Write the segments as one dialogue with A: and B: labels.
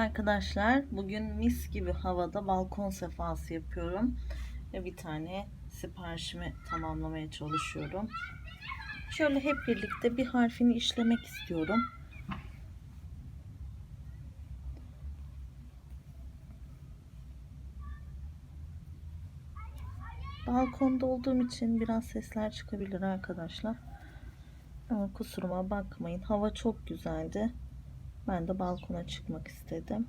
A: arkadaşlar, bugün mis gibi havada balkon sefası yapıyorum ve bir tane siparişimi tamamlamaya çalışıyorum. Şöyle hep birlikte bir harfini işlemek istiyorum. Balkonda olduğum için biraz sesler çıkabilir arkadaşlar. Ama kusuruma bakmayın. Hava çok güzeldi. Ben de balkona çıkmak istedim.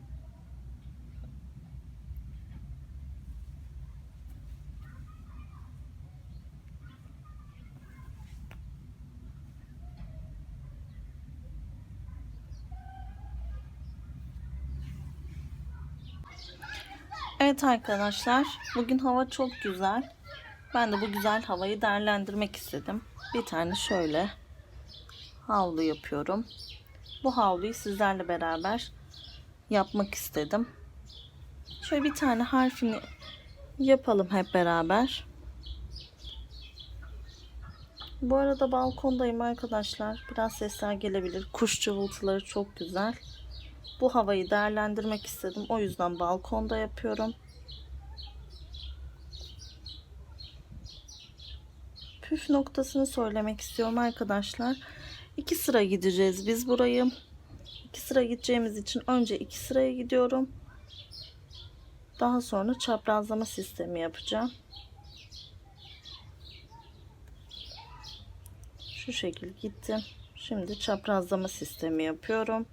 A: Evet arkadaşlar, bugün hava çok güzel. Ben de bu güzel havayı değerlendirmek istedim. Bir tane şöyle havlu yapıyorum. Bu havluyu sizlerle beraber yapmak istedim. Şöyle bir tane harfini yapalım hep beraber. Bu arada balkondayım arkadaşlar. Biraz sesler gelebilir. Kuş cıvıltıları çok güzel. Bu havayı değerlendirmek istedim. O yüzden balkonda yapıyorum. Püf noktasını söylemek istiyorum arkadaşlar. İki sıra gideceğiz biz burayı. İki sıra gideceğimiz için önce iki sıraya gidiyorum. Daha sonra çaprazlama sistemi yapacağım. Şu şekil gittim. Şimdi çaprazlama sistemi yapıyorum.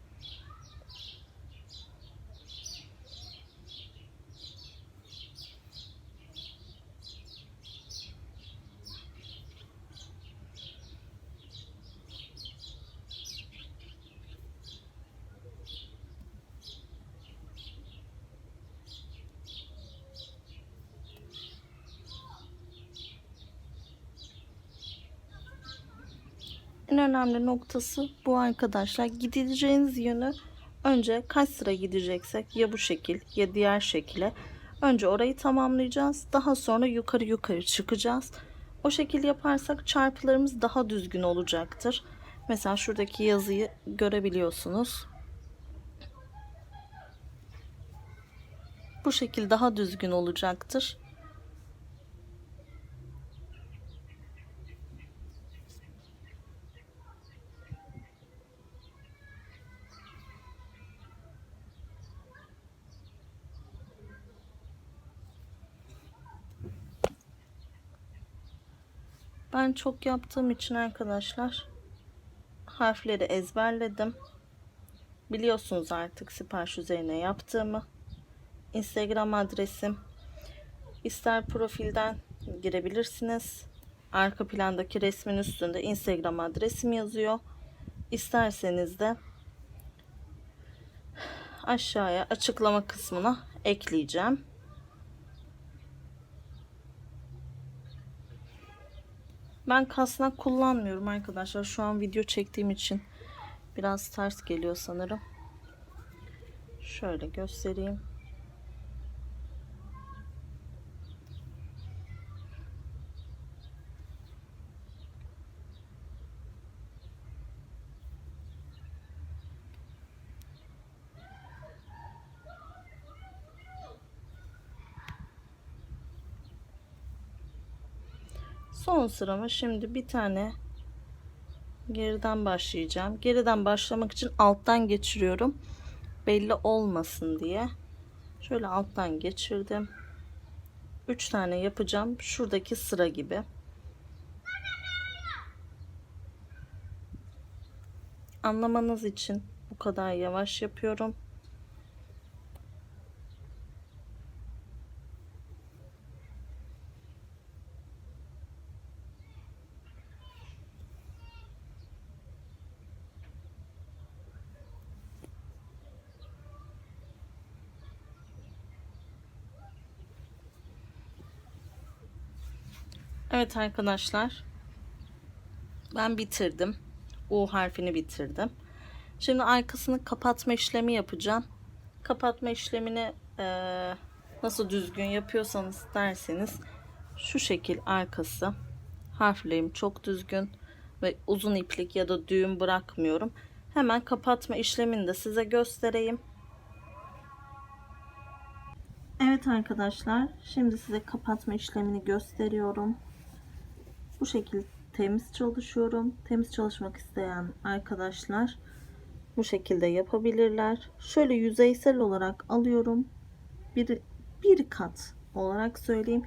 A: En önemli noktası bu arkadaşlar. Gideceğiniz yönü önce kaç sıra gideceksek ya bu şekil ya diğer şekilde önce orayı tamamlayacağız. Daha sonra yukarı yukarı çıkacağız. O şekil yaparsak çarpılarımız daha düzgün olacaktır. Mesela şuradaki yazıyı görebiliyorsunuz. Bu şekil daha düzgün olacaktır. Ben çok yaptığım için arkadaşlar harfleri ezberledim. Biliyorsunuz artık sipariş üzerine yaptığımı. Instagram adresim ister profilden girebilirsiniz. Arka plandaki resmin üstünde Instagram adresim yazıyor. İsterseniz de aşağıya açıklama kısmına ekleyeceğim. Ben kasnak kullanmıyorum arkadaşlar. Şu an video çektiğim için biraz ters geliyor sanırım. Şöyle göstereyim. Son sırama şimdi bir tane geriden başlayacağım. Geriden başlamak için alttan geçiriyorum. Belli olmasın diye. Şöyle alttan geçirdim. 3 tane yapacağım. Şuradaki sıra gibi. Anlamanız için bu kadar yavaş yapıyorum. Evet arkadaşlar. Ben bitirdim. U harfini bitirdim. Şimdi arkasını kapatma işlemi yapacağım. Kapatma işlemini eee, nasıl düzgün yapıyorsanız derseniz şu şekil arkası. Harflerim çok düzgün ve uzun iplik ya da düğüm bırakmıyorum. Hemen kapatma işlemini de size göstereyim. Evet arkadaşlar, şimdi size kapatma işlemini gösteriyorum. Bu şekilde temiz çalışıyorum. Temiz çalışmak isteyen arkadaşlar bu şekilde yapabilirler. Şöyle yüzeysel olarak alıyorum. Bir, bir kat olarak söyleyeyim.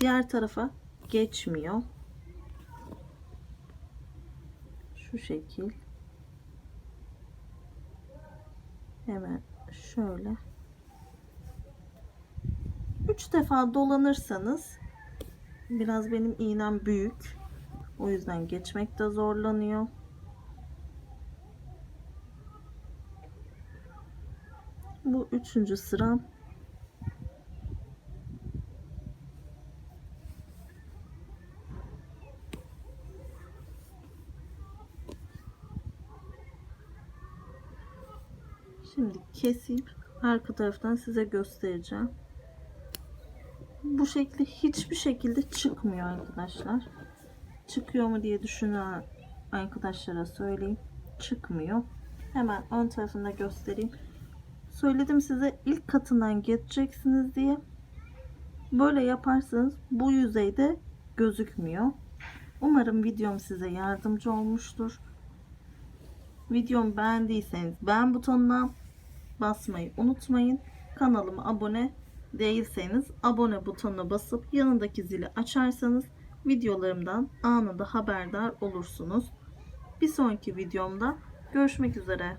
A: Diğer tarafa geçmiyor. Şu şekil. Hemen şöyle. 3 defa dolanırsanız biraz benim iğnem büyük. O yüzden geçmekte zorlanıyor. Bu üçüncü sıram. Şimdi kesip arka taraftan size göstereceğim. Bu şekli hiçbir şekilde çıkmıyor arkadaşlar. Çıkıyor mu diye düşünen arkadaşlara söyleyeyim. Çıkmıyor. Hemen ön tarafında göstereyim. Söyledim size ilk katından geçeceksiniz diye. Böyle yaparsanız bu yüzeyde gözükmüyor. Umarım videom size yardımcı olmuştur. Videomu beğendiyseniz beğen butonuna basmayı unutmayın. Kanalıma abone değilseniz abone butonuna basıp yanındaki zili açarsanız videolarımdan anında haberdar olursunuz. Bir sonraki videomda görüşmek üzere.